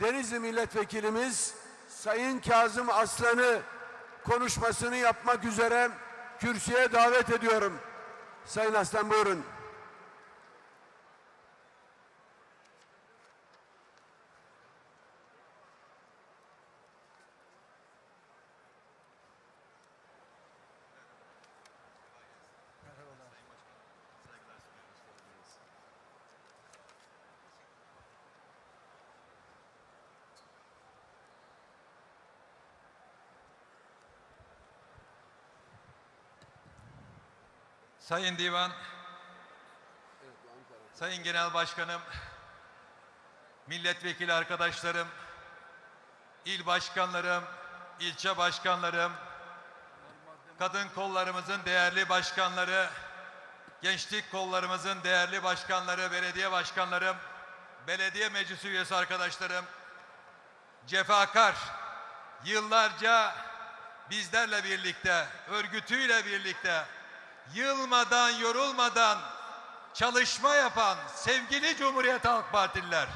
Denizli Milletvekilimiz Sayın Kazım Aslan'ı konuşmasını yapmak üzere kürsüye davet ediyorum. Sayın Aslan buyurun. Sayın Divan, Sayın Genel Başkanım, milletvekili arkadaşlarım, il başkanlarım, ilçe başkanlarım, kadın kollarımızın değerli başkanları, gençlik kollarımızın değerli başkanları, belediye başkanlarım, belediye meclisi üyesi arkadaşlarım, cefakar, yıllarca bizlerle birlikte, örgütüyle birlikte, yılmadan, yorulmadan çalışma yapan sevgili Cumhuriyet Halk Partililer,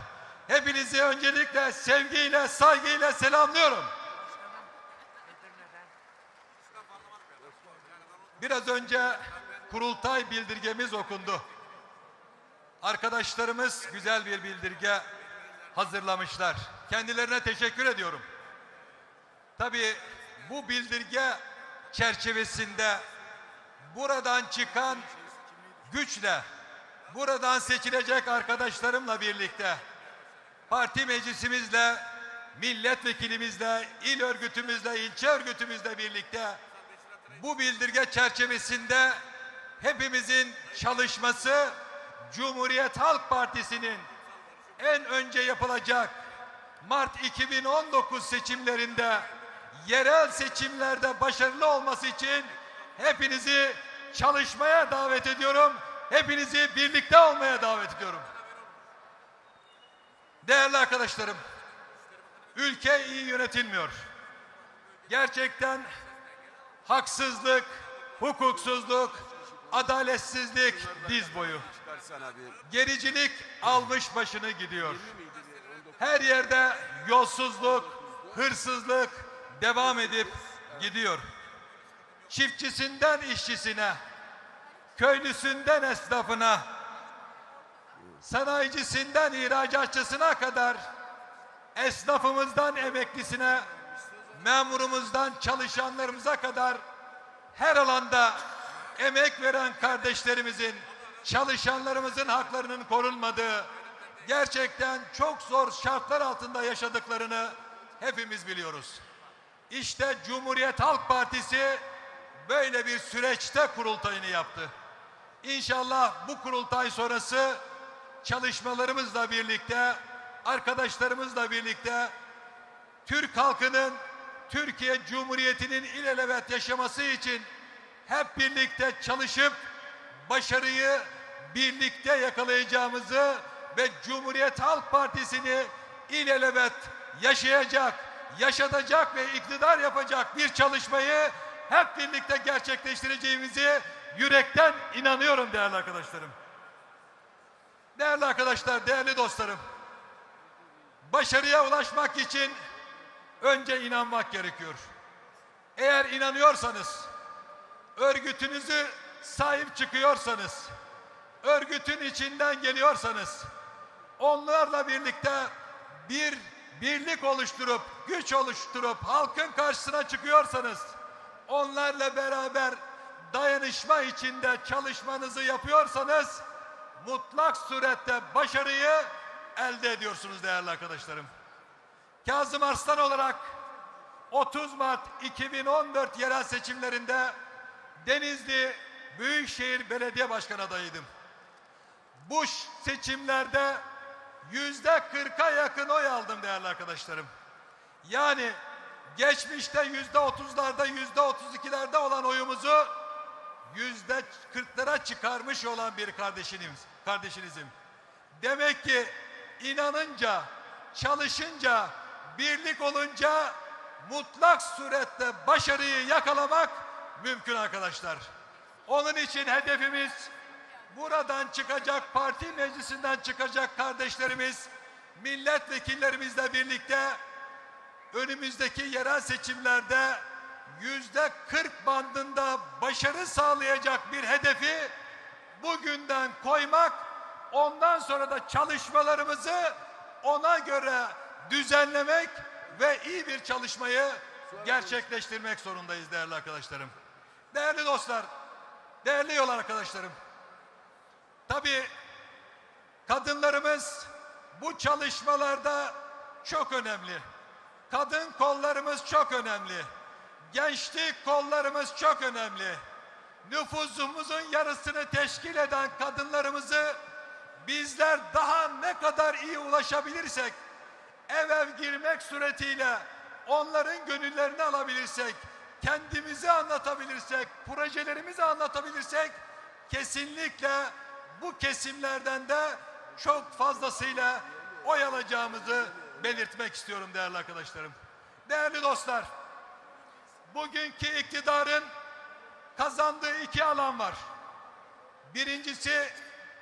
hepinizi öncelikle sevgiyle, saygıyla selamlıyorum. Biraz önce kurultay bildirgemiz okundu. Arkadaşlarımız güzel bir bildirge hazırlamışlar. Kendilerine teşekkür ediyorum. Tabii bu bildirge çerçevesinde buradan çıkan güçle, buradan seçilecek arkadaşlarımla birlikte parti meclisimizle, milletvekilimizle, il örgütümüzle, ilçe örgütümüzle birlikte bu bildirge çerçevesinde hepimizin çalışması Cumhuriyet Halk Partisi'nin en önce yapılacak Mart 2019 seçimlerinde yerel seçimlerde başarılı olması için hepinizi çalışmaya davet ediyorum. Hepinizi birlikte olmaya davet ediyorum. Değerli arkadaşlarım, ülke iyi yönetilmiyor. Gerçekten haksızlık, hukuksuzluk, adaletsizlik diz boyu. Gericilik almış başını gidiyor. Her yerde yolsuzluk, hırsızlık devam edip gidiyor. Çiftçisinden işçisine, köylüsünden esnafına, sanayicisinden ihracatçısına kadar esnafımızdan emeklisine, memurumuzdan çalışanlarımıza kadar her alanda emek veren kardeşlerimizin, çalışanlarımızın haklarının korunmadığı, gerçekten çok zor şartlar altında yaşadıklarını hepimiz biliyoruz. İşte Cumhuriyet Halk Partisi böyle bir süreçte kurultayını yaptı. İnşallah bu kurultay sonrası çalışmalarımızla birlikte, arkadaşlarımızla birlikte Türk halkının Türkiye Cumhuriyeti'nin ilelebet yaşaması için hep birlikte çalışıp başarıyı birlikte yakalayacağımızı ve Cumhuriyet Halk Partisi'ni ilelebet yaşayacak, yaşatacak ve iktidar yapacak bir çalışmayı hep birlikte gerçekleştireceğimizi yürekten inanıyorum değerli arkadaşlarım. Değerli arkadaşlar, değerli dostlarım. Başarıya ulaşmak için önce inanmak gerekiyor. Eğer inanıyorsanız, örgütünüzü sahip çıkıyorsanız, örgütün içinden geliyorsanız, onlarla birlikte bir birlik oluşturup, güç oluşturup halkın karşısına çıkıyorsanız, onlarla beraber dayanışma içinde çalışmanızı yapıyorsanız, mutlak surette başarıyı elde ediyorsunuz değerli arkadaşlarım. Kazım Arslan olarak 30 Mart 2014 yerel seçimlerinde Denizli Büyükşehir Belediye Başkanı adayıydım. Bu seçimlerde yüzde 40'a yakın oy aldım değerli arkadaşlarım. Yani geçmişte yüzde 30'larda yüzde 32'lerde olan oyumuzu 40'lara çıkarmış olan bir kardeşiniz, kardeşinizim. Demek ki inanınca, çalışınca, birlik olunca mutlak surette başarıyı yakalamak mümkün arkadaşlar. Onun için hedefimiz buradan çıkacak, parti meclisinden çıkacak kardeşlerimiz milletvekillerimizle birlikte önümüzdeki yerel seçimlerde yüzde 40 bandında başarı sağlayacak bir hedefi bugünden koymak, ondan sonra da çalışmalarımızı ona göre düzenlemek ve iyi bir çalışmayı gerçekleştirmek zorundayız değerli arkadaşlarım. Değerli dostlar, değerli yol arkadaşlarım. Tabii kadınlarımız bu çalışmalarda çok önemli. Kadın kollarımız çok önemli. Gençlik kollarımız çok önemli. Nüfusumuzun yarısını teşkil eden kadınlarımızı bizler daha ne kadar iyi ulaşabilirsek, ev ev girmek suretiyle onların gönüllerini alabilirsek, kendimizi anlatabilirsek, projelerimizi anlatabilirsek kesinlikle bu kesimlerden de çok fazlasıyla oy alacağımızı belirtmek istiyorum değerli arkadaşlarım. Değerli dostlar, bugünkü iktidarın kazandığı iki alan var. Birincisi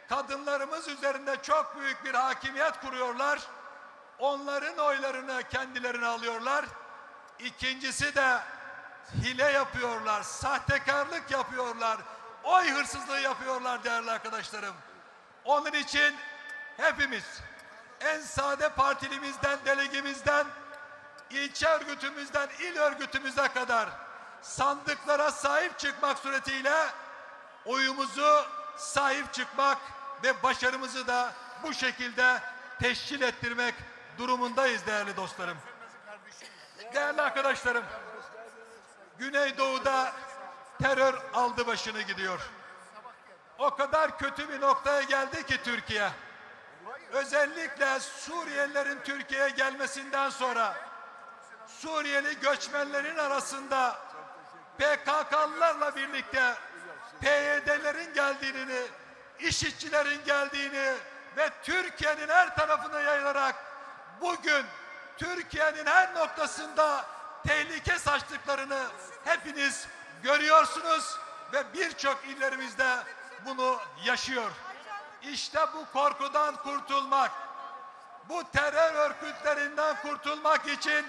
kadınlarımız üzerinde çok büyük bir hakimiyet kuruyorlar. Onların oylarını kendilerine alıyorlar. İkincisi de hile yapıyorlar, sahtekarlık yapıyorlar, oy hırsızlığı yapıyorlar değerli arkadaşlarım. Onun için hepimiz en sade partilimizden, delegimizden, ilçe örgütümüzden il örgütümüze kadar sandıklara sahip çıkmak suretiyle oyumuzu sahip çıkmak ve başarımızı da bu şekilde teşkil ettirmek durumundayız değerli dostlarım. Değerli arkadaşlarım, Güneydoğu'da terör aldı başını gidiyor. O kadar kötü bir noktaya geldi ki Türkiye. Özellikle Suriyelilerin Türkiye'ye gelmesinden sonra Suriyeli göçmenlerin arasında PKK'lılarla birlikte PYD'lerin geldiğini, işitçilerin geldiğini ve Türkiye'nin her tarafına yayılarak bugün Türkiye'nin her noktasında tehlike saçtıklarını hepiniz görüyorsunuz ve birçok illerimizde bunu yaşıyor. İşte bu korkudan kurtulmak, bu terör örgütlerinden kurtulmak için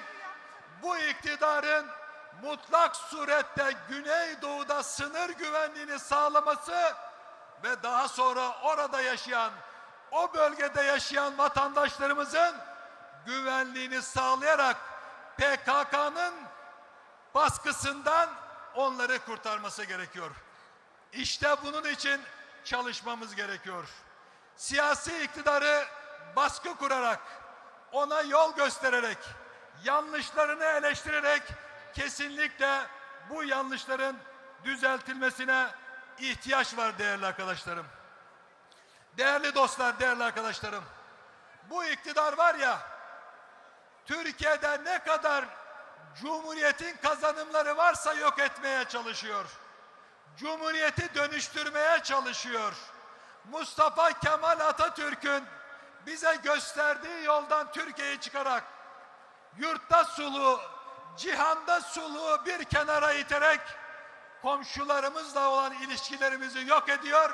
bu iktidarın mutlak surette Güneydoğu'da sınır güvenliğini sağlaması ve daha sonra orada yaşayan, o bölgede yaşayan vatandaşlarımızın güvenliğini sağlayarak PKK'nın baskısından onları kurtarması gerekiyor. İşte bunun için çalışmamız gerekiyor. Siyasi iktidarı baskı kurarak, ona yol göstererek, yanlışlarını eleştirerek kesinlikle bu yanlışların düzeltilmesine ihtiyaç var değerli arkadaşlarım. Değerli dostlar, değerli arkadaşlarım. Bu iktidar var ya, Türkiye'de ne kadar Cumhuriyetin kazanımları varsa yok etmeye çalışıyor. Cumhuriyeti dönüştürmeye çalışıyor. Mustafa Kemal Atatürk'ün bize gösterdiği yoldan Türkiye'yi çıkarak yurtta sulu, cihanda sulu bir kenara iterek komşularımızla olan ilişkilerimizi yok ediyor.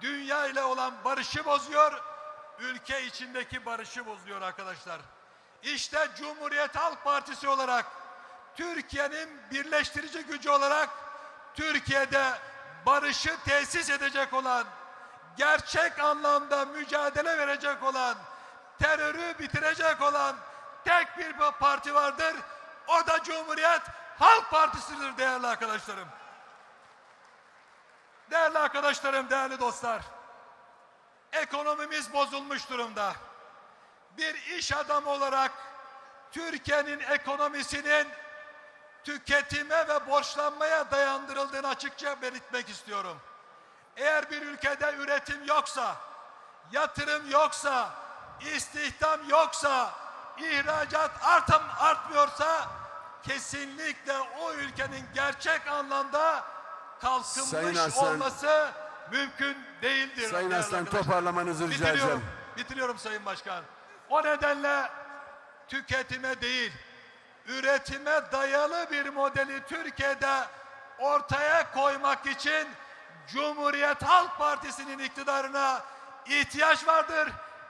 Dünya ile olan barışı bozuyor. Ülke içindeki barışı bozuyor arkadaşlar. İşte Cumhuriyet Halk Partisi olarak Türkiye'nin birleştirici gücü olarak Türkiye'de barışı tesis edecek olan, gerçek anlamda mücadele verecek olan, terörü bitirecek olan tek bir parti vardır. O da Cumhuriyet Halk Partisi'dir değerli arkadaşlarım. Değerli arkadaşlarım, değerli dostlar. Ekonomimiz bozulmuş durumda. Bir iş adamı olarak Türkiye'nin ekonomisinin tüketime ve borçlanmaya dayandırıldığını açıkça belirtmek istiyorum. Eğer bir ülkede üretim yoksa, yatırım yoksa, istihdam yoksa, ihracat artam artmıyorsa kesinlikle o ülkenin gerçek anlamda kalkınmış Sayın Aslan- olması mümkün değildir. Sayın Aslan arkadaşlar. toparlamanızı rica Bitiriyorum. edeceğim. Bitiriyorum Sayın Başkan. O nedenle tüketime değil, üretime dayalı bir modeli Türkiye'de ortaya koymak için Cumhuriyet Halk Partisi'nin iktidarına ihtiyaç vardır.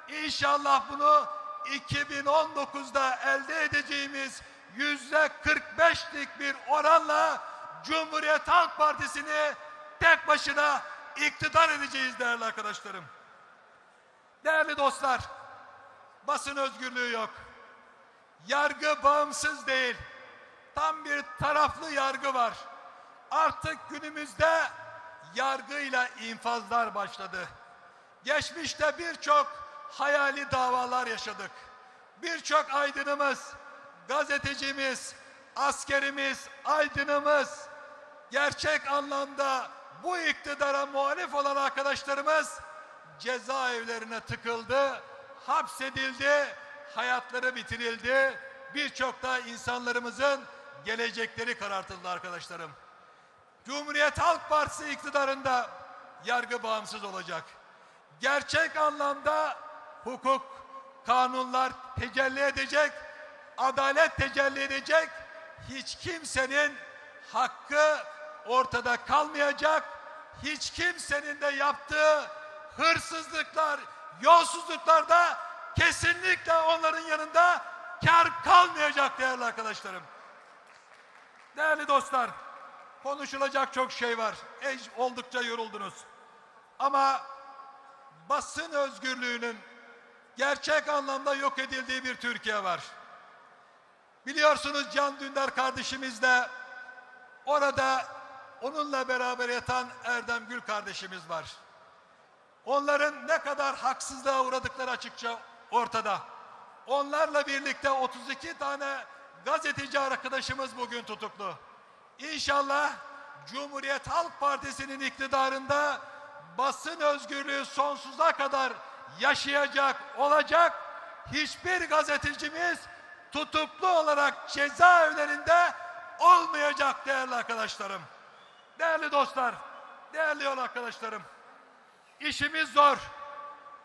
İnşallah bunu 2019'da elde edeceğimiz yüzde 45'lik bir oranla Cumhuriyet Halk Partisi'ni tek başına iktidar edeceğiz değerli arkadaşlarım. Değerli dostlar, basın özgürlüğü yok. Yargı bağımsız değil. Tam bir taraflı yargı var. Artık günümüzde yargıyla infazlar başladı. Geçmişte birçok hayali davalar yaşadık. Birçok aydınımız, gazetecimiz, askerimiz, aydınımız, gerçek anlamda bu iktidara muhalif olan arkadaşlarımız cezaevlerine tıkıldı, hapsedildi, hayatları bitirildi. Birçok da insanlarımızın gelecekleri karartıldı arkadaşlarım. Cumhuriyet Halk Partisi iktidarında yargı bağımsız olacak. Gerçek anlamda hukuk, kanunlar tecelli edecek, adalet tecelli edecek. Hiç kimsenin hakkı ortada kalmayacak. Hiç kimsenin de yaptığı hırsızlıklar, yolsuzluklarda kesinlikle onların yanında kar kalmayacak değerli arkadaşlarım. Değerli dostlar, konuşulacak çok şey var. Ej- oldukça yoruldunuz. Ama basın özgürlüğünün gerçek anlamda yok edildiği bir Türkiye var. Biliyorsunuz Can Dündar kardeşimiz de orada onunla beraber yatan Erdem Gül kardeşimiz var. Onların ne kadar haksızlığa uğradıkları açıkça ortada. Onlarla birlikte 32 tane gazeteci arkadaşımız bugün tutuklu. İnşallah Cumhuriyet Halk Partisi'nin iktidarında basın özgürlüğü sonsuza kadar yaşayacak, olacak. Hiçbir gazetecimiz tutuklu olarak cezaevlerinde olmayacak değerli arkadaşlarım. Değerli dostlar, değerli yol arkadaşlarım. İşimiz zor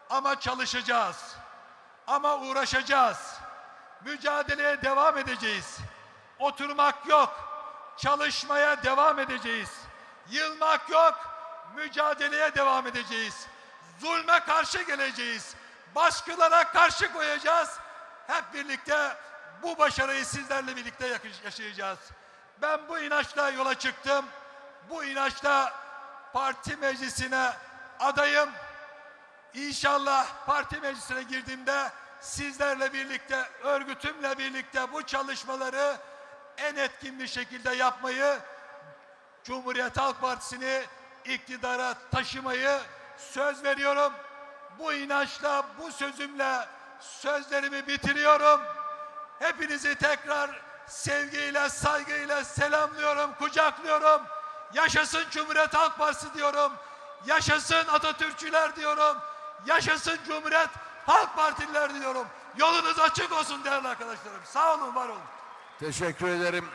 ama çalışacağız. Ama uğraşacağız. Mücadeleye devam edeceğiz. Oturmak yok. Çalışmaya devam edeceğiz. Yılmak yok. Mücadeleye devam edeceğiz. Zulme karşı geleceğiz. Baskılara karşı koyacağız. Hep birlikte bu başarıyı sizlerle birlikte yaşayacağız. Ben bu inançla yola çıktım. Bu inançla parti meclisine adayım. İnşallah parti meclisine girdiğimde sizlerle birlikte, örgütümle birlikte bu çalışmaları en etkin bir şekilde yapmayı, Cumhuriyet Halk Partisi'ni iktidara taşımayı söz veriyorum. Bu inançla, bu sözümle sözlerimi bitiriyorum. Hepinizi tekrar sevgiyle, saygıyla selamlıyorum, kucaklıyorum. Yaşasın Cumhuriyet Halk Partisi diyorum. Yaşasın Atatürkçüler diyorum. Yaşasın Cumhuriyet Halk Partililer diyorum. Yolunuz açık olsun değerli arkadaşlarım. Sağ olun, var olun. Teşekkür ederim.